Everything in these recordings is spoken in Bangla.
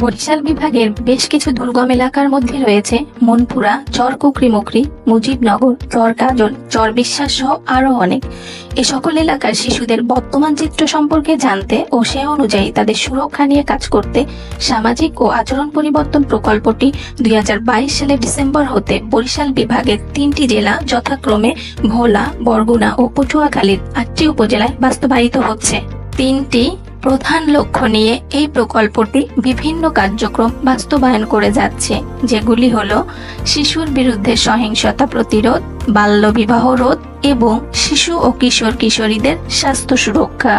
বরিশাল বিভাগের বেশ কিছু দুর্গম এলাকার মধ্যে রয়েছে মনপুরা চর কুকরিমুকরি মুজিবনগর চর কাজল চর বিশ্বাস সহ আরও অনেক। এ সকল এলাকার শিশুদের বর্তমান চিত্র সম্পর্কে জানতে ও সে অনুযায়ী তাদের সুরক্ষা নিয়ে কাজ করতে সামাজিক ও আচরণ পরিবর্তন প্রকল্পটি দুই হাজার বাইশ সালে ডিসেম্বর হতে বরিশাল বিভাগের তিনটি জেলা যথাক্রমে ভোলা, বরগুনা ও পটুয়াখালীর আটটি উপজেলায় বাস্তবায়িত হচ্ছে। তিনটি প্রধান লক্ষ্য নিয়ে এই প্রকল্পটি বিভিন্ন কার্যক্রম বাস্তবায়ন করে যাচ্ছে, যেগুলি হল শিশুর বিরুদ্ধে সহিংসতা প্রতিরোধ বাল্যবিবাহ রোধ এবং শিশু ও কিশোর কিশোরীদের স্বাস্থ্য সুরক্ষা।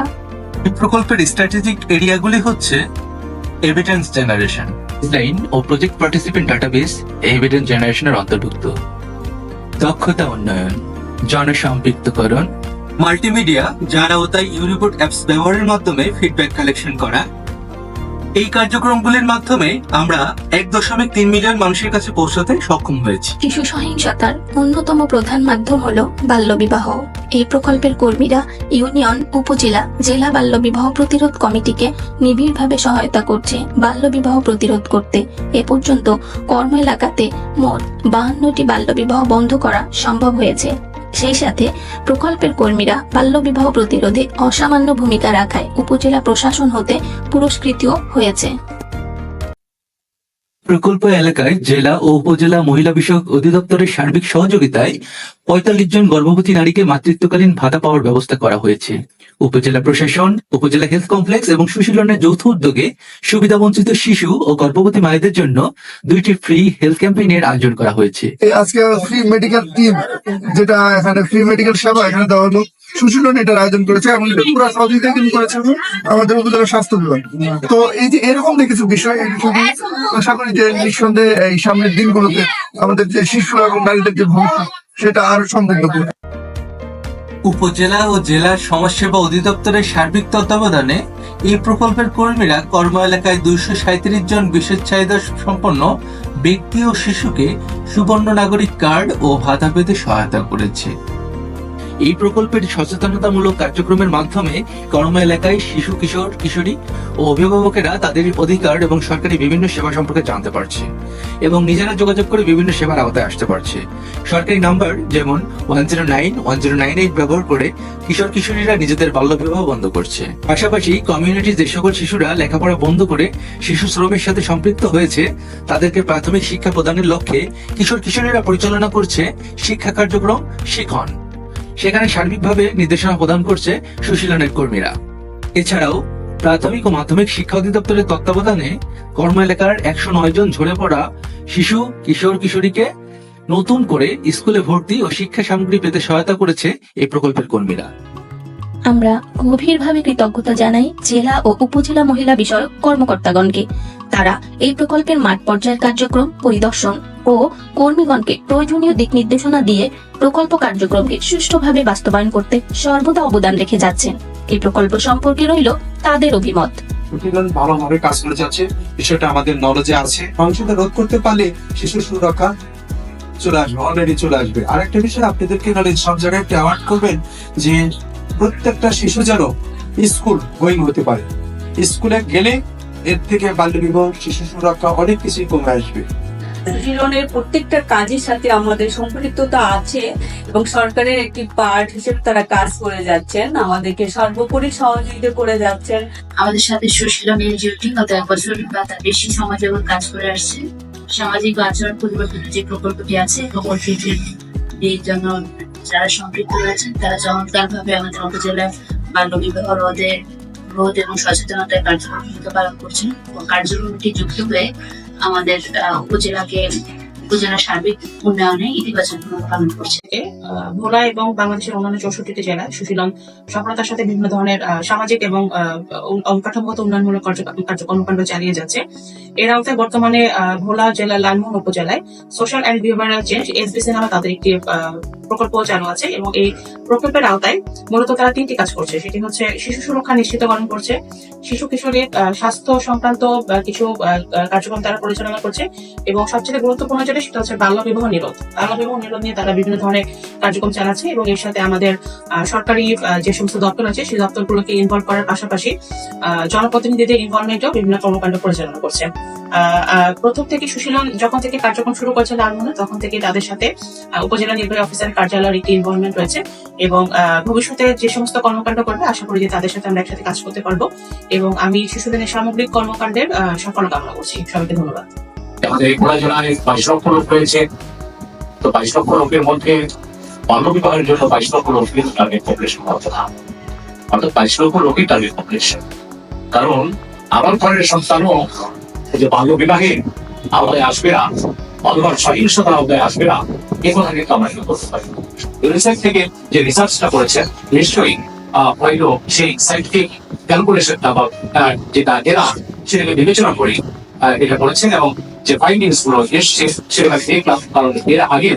এই প্রকল্পের স্ট্র্যাটেজিক এরিয়াগুলি হচ্ছে এভিডেন্স জেনারেশন ডিজাইন ও প্রজেক্ট পার্টিসিপেন্ট ডাটাবেস এভিডেন্স জেনারেশনের অন্তর্ভুক্ত, দক্ষতা উন্নয়ন, জনসম্পৃক্তকরণ মাল্টিমিডিয়া, যার আওতায় ইউনিবোর্ড অ্যাপস ব্যবহারের মাধ্যমে ফিডব্যাক কালেকশন করা এই কার্যক্রমগুলির মাধ্যমে আমরা এক দশমিক তিন মিলিয়ন মানুষের কাছে পৌঁছাতে সক্ষম হয়েছি। শিশু সহিংসতার অন্যতম প্রধান মাধ্যম হল বাল্যবিবাহ। এই প্রকল্পের কর্মীরা ইউনিয়ন, উপজেলা, জেলা বাল্যবিবাহ প্রতিরোধ কমিটিকে নিবিড়ভাবে সহায়তা করছে বাল্যবিবাহ প্রতিরোধ করতে। এ পর্যন্ত কর্ম এলাকাতে মোট বাহান্নটি বাল্যবিবাহ বন্ধ করা সম্ভব হয়েছে। সেই সাথে প্রকল্পের কর্মীরা বাল্যবিবাহ প্রতিরোধে অসামান্য ভূমিকা রাখায় উপজেলা প্রশাসন হতে পুরস্কৃতও হয়েছে। প্রকল্প এলাকায় জেলা ও উপজেলা মহিলা বিষয়ক অধিদপ্তরের সার্বিক সহযোগিতায় পঁয়তাল্লিশ জন গর্ভবতী নারীকে মাতৃত্বকালীন ভাতা পাওয়ার ব্যবস্থা করা হয়েছে। উপজেলা প্রশাসন, উপজেলা হেলথ কমপ্লেক্স এবং সুশীলনের যৌথ উদ্যোগে সুবিধাবঞ্চিত শিশু ও গর্ভবতী মায়েদের জন্য দুইটি ফ্রি হেলথ ক্যাম্পেইনের আয়োজন করা হয়েছে। আজকে ফ্রি মেডিকেল টিম যেটা এখানে ফ্রি মেডিকেল সেবা এখানে দেওয়া হলো। সুশীলন এটার আয়োজন করেছে এবং সহযোগিতা আমাদের উপজেলা স্বাস্থ্য বিভাগ। তো এই যে এরকম কিছু বিষয় আশা করি যে নিঃসন্দেহে এই সামনের দিনগুলোতে আমাদের যে শিশু এবং নারীদের যে ভবিষ্যৎ, সেটা আরও সমৃদ্ধ করবে। উপজেলা ও জেলার সমাজসেবা অধিদপ্তরের সার্বিক তত্ত্বাবধানে এই প্রকল্পের কর্মীরা কর্ম এলাকায় দুইশো সাঁত্রিশ জন বিশেষ চাহিদা সম্পন্ন ব্যক্তি ও শিশুকে সুবর্ণ নাগরিক কার্ড ও ভাতা পেতে সহায়তা করেছে। এই প্রকল্পের সচেতনতামূলক কার্যক্রমের মাধ্যমে কর্ম এলাকায় শিশু, কিশোর, কিশোরী ও অভিভাবকেরা তাদের অধিকার এবং সরকারি বিভিন্ন সেবা সম্পর্কে জানতে পারছে এবং নিজেরা যোগাযোগ করে বিভিন্ন সেবার আওতায় আসতে পারছে। সরকারি নাম্বার যেমন one zero nine, one zero nine eight ব্যবহার করে কিশোর, কিশোরীরা নিজেদের বাল্যবিবাহ বন্ধ করছে। পাশাপাশি কমিউনিটি যে সকল শিশুরা লেখাপড়া বন্ধ করে শিশু শ্রমের সাথে সম্পৃক্ত হয়েছে, তাদেরকে প্রাথমিক শিক্ষা প্রদানের লক্ষ্যে কিশোর, কিশোরীরা পরিচালনা করছে শিক্ষা কার্যক্রম শিখন। সেখানে সার্বিকভাবে নির্দেশনা প্রদান করছে সুশীলনের কর্মীরা। এছাড়াও প্রাথমিক ও মাধ্যমিক শিক্ষা অধিদপ্তরের তত্ত্বাবধানে কর্ম এলাকার একশো নয় জন ঝরে পড়া শিশু, কিশোর, কিশোরীকে নতুন করে স্কুলে ভর্তি ও শিক্ষা সামগ্রী পেতে সহায়তা করেছে এই প্রকল্পের কর্মীরা। আমরা গভীরভাবে কৃতজ্ঞতা জানাই জেলা ও উপজেলা মহিলা বিষয়ক কর্মকর্তাগণকে। তারা এই প্রকল্পের মাঠ পর্যায়ের কার্যক্রম, পরিদর্শন ও কর্মীগণকে প্রয়োজনীয় দিক নির্দেশনা দিয়ে প্রকল্প কার্যক্রমকে সুষ্ঠুভাবে বাস্তবায়ন করতে সর্বদা অবদান রেখে যাচ্ছেন। এই প্রকল্প সম্পর্কে রইল তাদের অভিমত। ভালোভাবে কাজ করে যাচ্ছে। বিষয়টা আমাদের নলেজে আছে। রোধ করতে পারলে শিশু সুরক্ষা চলে আসবে অলরেডি চলে আসবে। আরেকটা বিষয় আপনাদেরকে নলেজ সব জায়গায় অ্যাওয়ার্ড করবেন যে প্রত্যেকটা শিশু যেন স্কুল গোয়িং হতে পারে। স্কুলে গেলে এর থেকে বাল্য বিবাহ শিশু সুরক্ষা অনেক কিছুই কমে আসবে। জীবনের প্রত্যেকটা কাজের সাথে আমাদের সম্পৃক্ততা আছে এবং সরকারের একটি পার্ট হিসেবে তারা কাজ করে যাচ্ছেন, আমাদেরকে সর্বোপরি সহযোগিতা করে যাচ্ছেন। আমাদের সাথে সুশীলন এনজিওটি গত এক বছর বা তার বেশি সময় যাবত কাজ করে আসছে। সামাজিক আচরণ পরিবর্তনের যে প্রকল্পটি আছে প্রকল্পটির জন্য যারা সম্পৃক্ত রয়েছেন তারা চমৎকার ভাবে আমাদের উপজেলায় বাল্য বিবাহ রোধের রোধ এবং সচেতনতার কার্যক্রম ভূমিকা পালন করছেন এবং কার্যক্রমটি যুক্ত হয়ে আমাদের আহ, উপজেলাকে উপজেলার সার্বিক উন্নয়নে ইতিবাচক ভূমিকা পালন করছে। ভোলা এবং বাংলাদেশের অন্যান্য চৌষট্টিটি জেলায় সুশীলন সফলতার সাথে বিভিন্ন ধরনের সামাজিক এবং অবকাঠামোগত উন্নয়নমূলক কর্মকাণ্ড চালিয়ে যাচ্ছে। এর আওতায় বর্তমানে ভোলা জেলার লালমোহন উপজেলায় social and behavioural change SBC নামে তাদের একটি প্রকল্প চালু আছে এবং এই প্রকল্পের আওতায় মূলত তারা তিনটি কাজ করছে। সেটি হচ্ছে শিশু সুরক্ষা নিশ্চিতকরণ করছে, শিশু কিশোরীর স্বাস্থ্য সংক্রান্ত কিছু কার্যক্রম তারা পরিচালনা করছে এবং সবচেয়ে গুরুত্বপূর্ণ যেটা সেটা হচ্ছে বাল্য বিবাহ নিরোধ। বাল্য বিবাহ নিরোধ নিয়ে তারা বিভিন্ন ধরনের কার্যক্রম চালাচ্ছে এবং এর সাথে আমাদের সরকারি যে সমস্ত দপ্তর আছে, সেই দপ্তরগুলোকে ইনভলভ করার পাশাপাশি জনপ্রতিনিধিদের ইনভলভমেন্টও বিভিন্ন কর্মকাণ্ড পরিচালনা করছে। প্রথম থেকে সুশীলন যখন থেকে কার্যক্রম শুরু করছে লালমোহনে, তখন থেকে তাদের সাথে উপজেলা নির্বাহী অফিসারের কার্যালয়ের একটি ইনভলভমেন্ট রয়েছে এবং ভবিষ্যতে যে সমস্ত কর্মকাণ্ড করবে, আশা করি যে তাদের সাথে আমরা একসাথে কাজ করতে পারব এবং আমি শিশুদিনের সামগ্রিক কর্মকাণ্ডের সফল কামনা করছি। সবাইকে ধন্যবাদ। জেলায় বাইশ লক্ষ লোক রয়েছে। তো বাইশ লক্ষ লোকের মধ্যে জন্য বাইশ লক্ষ লোক কিন্তু টার্গেট পপুলেশন কথা। অর্থাৎ বাইশ লক্ষ টার্গেট পপুলেশন কারণ আমার ঘরের সন্তানও যে বাল্য বিবাহে আওতায় আসবে না, অথবা সহিংসতার আওতায় আসবে না, এ কথা কিন্তু আমরা শুরু করতে পারি। ইউনিসেফ থেকে যে রিসার্চটা করেছে নিশ্চয়ই হয়তো সেই সাইন্টিফিক ক্যালকুলেশনটা বা যেটা এরা সেটাকে বিবেচনা করি এটা করেছেন এবং যে ফাইন্ডিংসগুলো এসছে সেগুলো দেখলাম, কারণ এর আগে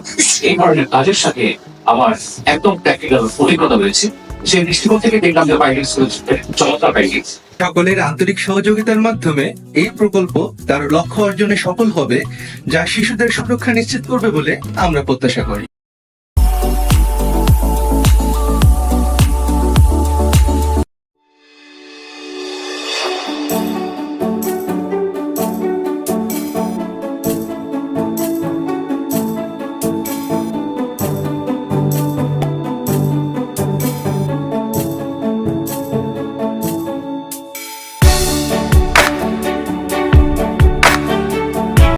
এই ধরনের কাজের সাথে আমার একদম প্র্যাকটিক্যাল অভিজ্ঞতা রয়েছে। সেই দৃষ্টিকোণ থেকে দেখলাম যে ফাইন্ডিংস চমৎকার ফাইন্ডিংস সকলের আন্তরিক সহযোগিতার মাধ্যমে এই প্রকল্প তার লক্ষ্য অর্জনে সফল হবে, যা শিশুদের সুরক্ষা নিশ্চিত করবে বলে আমরা প্রত্যাশা করি।